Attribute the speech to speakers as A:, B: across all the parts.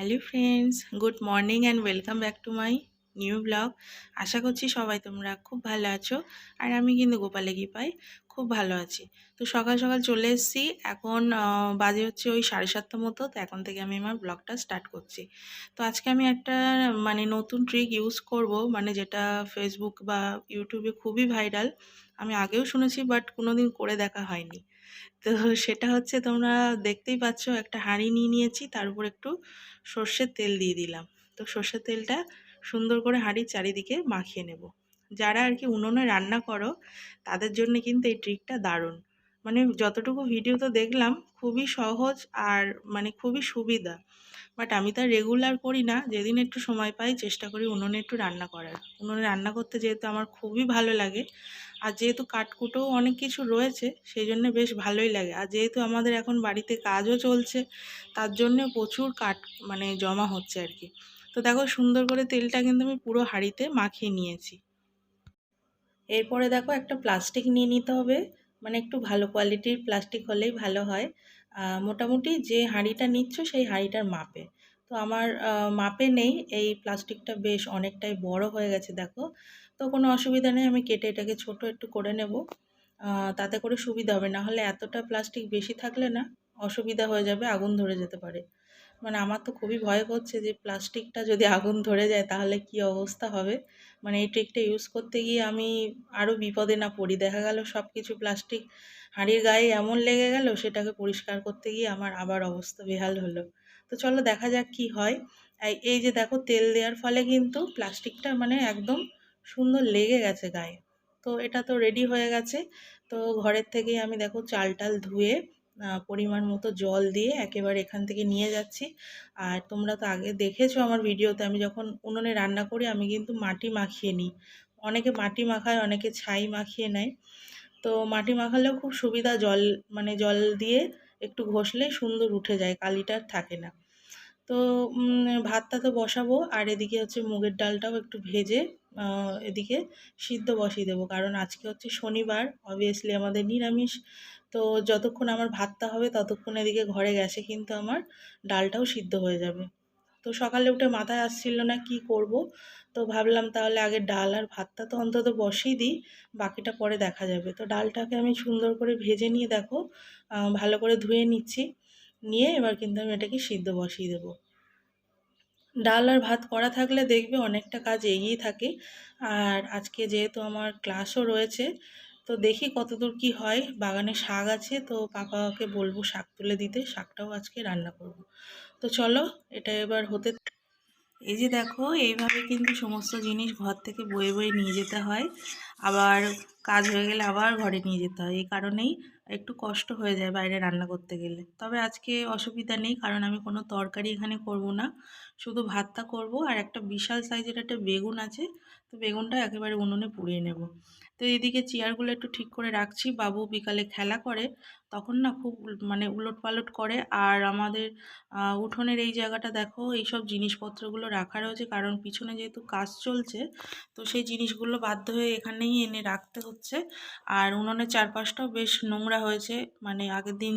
A: Hello friends good morning and welcome back to my new blog আশা করছি সবাই তোমরা খুব ভালো আছো। আর আমি কিন্তু গোপালে পাই। খুব ভালো আছি। তো সকাল সকাল চলে এসেছি। এখন বাজে হচ্ছে ওই সাড়ে সাতটা মতো, তো এখন থেকে আমি আমার ব্লগটা স্টার্ট করছি। তো আজকে আমি একটা মানে নতুন ট্রিক ইউজ করব মানে যেটা ফেসবুক বা ইউটিউবে খুবই ভাইরাল আমি আগেও শুনেছি বাট কোনোদিন করে দেখা হয়নি। তো সেটা হচ্ছে, তোমরা দেখতেই পাচ্ছ, একটা হাঁড়ি নিয়ে নিয়েছি, তার উপর একটু সর্ষের তেল দিয়ে দিলাম। তো সর্ষের তেলটা সুন্দর করে হাঁড়ির চারিদিকে মাখিয়ে নেব। যারা আর কি উনুনে রান্না করো, তাদের জন্য কিন্তু এই ট্রিকটা দারুণ। মানে যতটুকু ভিডিও তো দেখলাম, খুবই সহজ আর মানে খুবই সুবিধা। বাট আমি তো রেগুলার করি না, যেদিন একটু সময় পাই চেষ্টা করি উনুনে একটু রান্না করার। উনুনে রান্না করতে যেহেতু আমার খুবই ভালো লাগে, আর যেহেতু কাঠকুটোও অনেক কিছু রয়েছে সেই জন্য বেশ ভালোই লাগে। আর যেহেতু আমাদের এখন বাড়িতে কাজও চলছে, তার জন্য প্রচুর কাঠ মানে জমা হচ্ছে আর কি তো দেখো সুন্দর করে তেলটা কিন্তু আমি পুরো হাঁড়িতে মাখিয়ে নিয়েছি। এরপরে দেখো একটা প্লাস্টিক নিয়ে নিতে হবে। মানে একটু ভালো কোয়ালিটির প্লাস্টিক হলেই ভালো হয়। মোটামুটি যে হাঁড়িটা নিচ্ছ সেই হাঁড়িটার মাপে। তো আমার মাপে নেই। এই প্লাস্টিকটা বেশ অনেকটাই বড় হয়ে গেছে দেখো। তো কোনো অসুবিধা নেই, আমি কেটে এটাকে ছোট একটু করে নেব। তাতে করে সুবিধা হবে। না হলে এতটা প্লাস্টিক বেশি থাকলে না অসুবিধা হয়ে যাবে, আগুন ধরে যেতে পারে। মানে আমার তো খুবই ভয় করছে যে প্লাস্টিকটা যদি আগুন ধরে যায় তাহলে কি অবস্থা হবে? মানে এই ট্রিকটা ইউজ করতে গিয়ে আমি আরও বিপদে না পড়ি। দেখা গেল সব কিছু প্লাস্টিক হাঁড়ির গায়ে এমন লেগে গেল, সেটাকে পরিষ্কার করতে গিয়ে আমার আবার অবস্থা বেহাল হলো। তো চলো দেখা যাক কি হয়। এই- যে দেখো তেল দেওয়ার ফলে কিন্তু প্লাস্টিকটা মানে একদম সুন্দর লেগে গেছে গায়ে। তো এটা তো রেডি হয়ে গেছে। তো ঘরের থেকেই আমি দেখো চাল টাল ধুয়ে পরিমাণ মতো জল দিয়ে একেবারে এখান থেকে নিয়ে যাচ্ছি। আর তোমরা তো আগে দেখেছ আমার ভিডিওতে, আমি যখন উনুনে রান্না করি, আমি কিন্তু মাটি মাখিয়ে নিই। অনেকে মাটি মাখায়, অনেকে ছাই মাখিয়ে নেয়। তো মাটি মাখালেও খুব সুবিধা, জল মানে জল দিয়ে একটু ঘষলে সুন্দর উঠে যায়, কালিটা আর থাকে না। তো ভাতটা তো বসাবো, আর এদিকে হচ্ছে মুগের ডালটাও একটু ভেজে এদিকে সিদ্ধ বসিয়ে দেবো। কারণ আজকে হচ্ছে শনিবার অবভিয়াসলি আমাদের নিরামিষ। তো যতক্ষণ আমার ভাতটা হবে ততক্ষণ এদিকে ঘরে গেছে, কিন্তু আমার ডালটাও সিদ্ধ হয়ে যাবে। তো সকালে উঠে মাথায় আসছিল না কি করব, তো ভাবলাম তাহলে আগে ডাল আর ভাতটা তো অন্তত বসিয়ে দিই, বাকিটা পরে দেখা যাবে। তো ডালটাকে আমি সুন্দর করে ভেজে নিয়ে দেখো ভালো করে ধুয়ে নিচ্ছি, নিয়ে এবার কিন্তু আমি এটাকে সিদ্ধ বসিয়ে দেবো। ডাল আর ভাত করা থাকলে দেখবে অনেকটা কাজ এগিয়ে থাকে। আর আজকে যেহেতু আমার ক্লাসও রয়েছে তো দেখি কতদূর কি হয়। বাগানে শাক আছে, তো পাপাকে বলব শাক তুলে দিতে, শাকটাও আজকে রান্না করব। তো চলো, এটা এবার হতে এই যে দেখো, এইভাবে কিন্তু সমস্ত জিনিস ঘর থেকে বয়ে বয়ে নিয়ে যেতে হয়। আবার কাজ হয়ে গেলে আবার ঘরে নিয়ে যেতে হয়। এই কারণেই একটু কষ্ট হয়ে যায় বাইরে রান্না করতে গেলে। তবে আজকে অসুবিধা নেই, কারণ আমি কোনো তরকারি এখানে করব না। শুধু ভাতটা করব আর একটা বিশাল সাইজের একটা বেগুন আছে, তো বেগুনটা একেবারে উনুনে পুড়িয়ে নেব। তো এইদিকে চেয়ারগুলো একটু ঠিক করে রাখছি, বাবু বিকালে খেলা করে, তখন না খুব মানে উলট পালট করে। আর আমাদের উঠোনের এই জায়গাটা দেখো, এইসব জিনিসপত্রগুলো রাখা রয়েছে, কারণ পিছনে যেহেতু কাজ চলছে, তো সেই জিনিসগুলো বাধ্য হয়ে এখানেই এনে রাখতে হচ্ছে। আর উনুনের চারপাশটাও বেশ নোংরা হয়েছে। মানে আগের দিন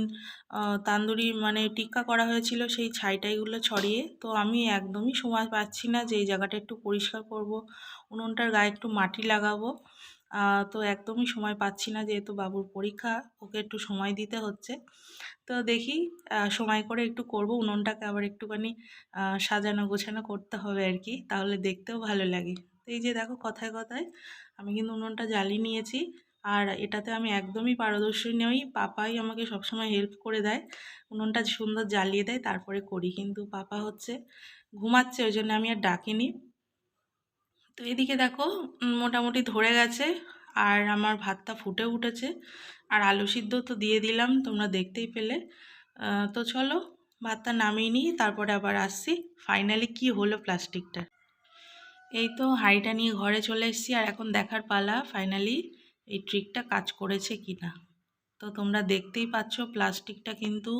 A: তান্দুরি মানে টিক্কা করা হয়েছিল সেই ছাইটাইগুলো ছড়িয়ে। তো আমি একদমই সময় পাচ্ছি না যে এই জায়গাটা একটু পরিষ্কার করব, উনুনটার গায়ে একটু মাটি লাগাবো। তো একদমই সময় পাচ্ছি না যেহেতু বাবুর পরীক্ষা, ওকে একটু সময় দিতে হচ্ছে। তো দেখি সময় করে একটু করব, উনুনটাকে আবার একটুখানি সাজানো গোছানো করতে হবে আর কি, তাহলে দেখতেও ভালো লাগে। এই যে দেখো কথায় কথায়, আমি কিন্তু উনুনটা জ্বালিয়ে নিয়েছি। আর এটাতে আমি একদমই পারদর্শী নই। পাপাই আমাকে সবসময় হেল্প করে দেয়। উনুনটা সুন্দর জ্বালিয়ে দেয়, তারপরে করি। কিন্তু পাপা হচ্ছে, ঘুমাচ্ছে ওই জন্য আমি আর ডাকিনি। তো এদিকে দেখো মোটামুটি ধরে গেছে। আর আমার ভাতটা ফুটে উঠেছে। আর আলু সিদ্ধ তো দিয়ে দিলাম, তোমরা দেখতেই পেলে। তো চলো, ভাতটা নামিয়ে নিই, তারপরে আবার আসছি। ফাইনালি কি হলো প্লাস্টিকটা এই তো হাঁড়িটা নিয়ে ঘরে চলে এসেছি। আর এখন দেখার পালা ফাইনালি এই ট্রিকটা কাজ করেছে কি না তো তোমরা দেখতেই পাচ্ছ প্লাস্টিকটা কিন্তু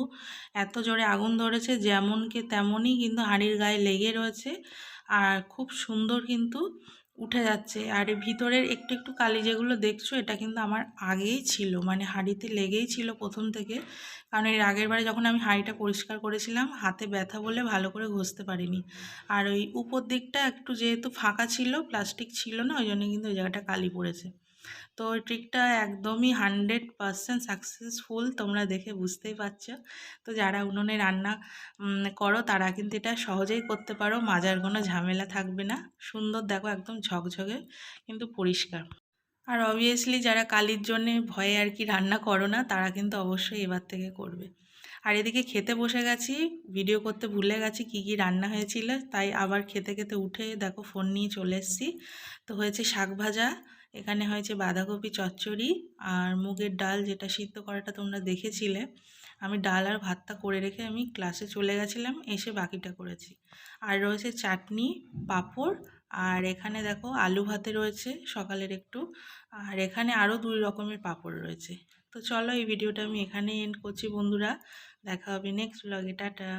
A: এত জোরে আগুন ধরেছে, যেমনকে তেমনই কিন্তু হাঁড়ির গায়ে লেগে রয়েছে আর খুব সুন্দর কিন্তু উঠে যাচ্ছে। আর ভিতরের একটু একটু কালি যেগুলো দেখছ, এটা কিন্তু আমার আগেই ছিল মানে হাঁড়িতে লেগেই ছিল প্রথম থেকে। কারণ এর আগের বারে যখন আমি হাঁড়িটা পরিষ্কার করেছিলাম, হাতে ব্যথা বলে ভালো করে ঘষতে পারিনি। আর ওই উপর দিকটা একটু যেহেতু ফাঁকা ছিল প্লাস্টিক ছিল না, ওই জন্য কিন্তু ওই জায়গাটা কালি পড়েছে। তো ওই ট্রিকটা একদমই হান্ড্রেড পারসেন্ট সাকসেসফুল তোমরা দেখে বুঝতেই পারছ। তো যারা উনুনে রান্না করো তারা কিন্তু এটা সহজেই করতে পারো, মাজার কোনো ঝামেলা থাকবে না। সুন্দর দেখো একদম ঝকঝকে, কিন্তু পরিষ্কার। আর অবভিয়াসলি যারা কালির জন্যে ভয়ে আর কি রান্না করো না, তারা কিন্তু অবশ্যই এবার থেকে করবে। আর এদিকে খেতে বসে গেছি ভিডিও করতে ভুলে গেছি কি কি রান্না হয়েছিল, তাই আবার খেতে খেতে উঠে দেখো ফোন নিয়ে চলে এসেছি। তো হয়েছে শাক ভাজা এখানে হয়েছে বাঁধাকপি চচ্চড়ি আর মুগের ডাল যেটা সিদ্ধ করাটা তোমরা দেখেছিলে। আমি ডাল আর ভাতটা করে রেখে আমি ক্লাসে চলে গেছিলাম, এসে বাকিটা করেছি। আর রয়েছে চাটনি, পাঁপড় আর এখানে দেখো আলু ভাতে রয়েছে সকালের একটু। আর এখানে আরও দুই রকমের পাঁপড় রয়েছে। তো চলো এই ভিডিওটা আমি এখানেই এন্ড করছি বন্ধুরা। দেখা হবে নেক্সট ব্লগে টাটা।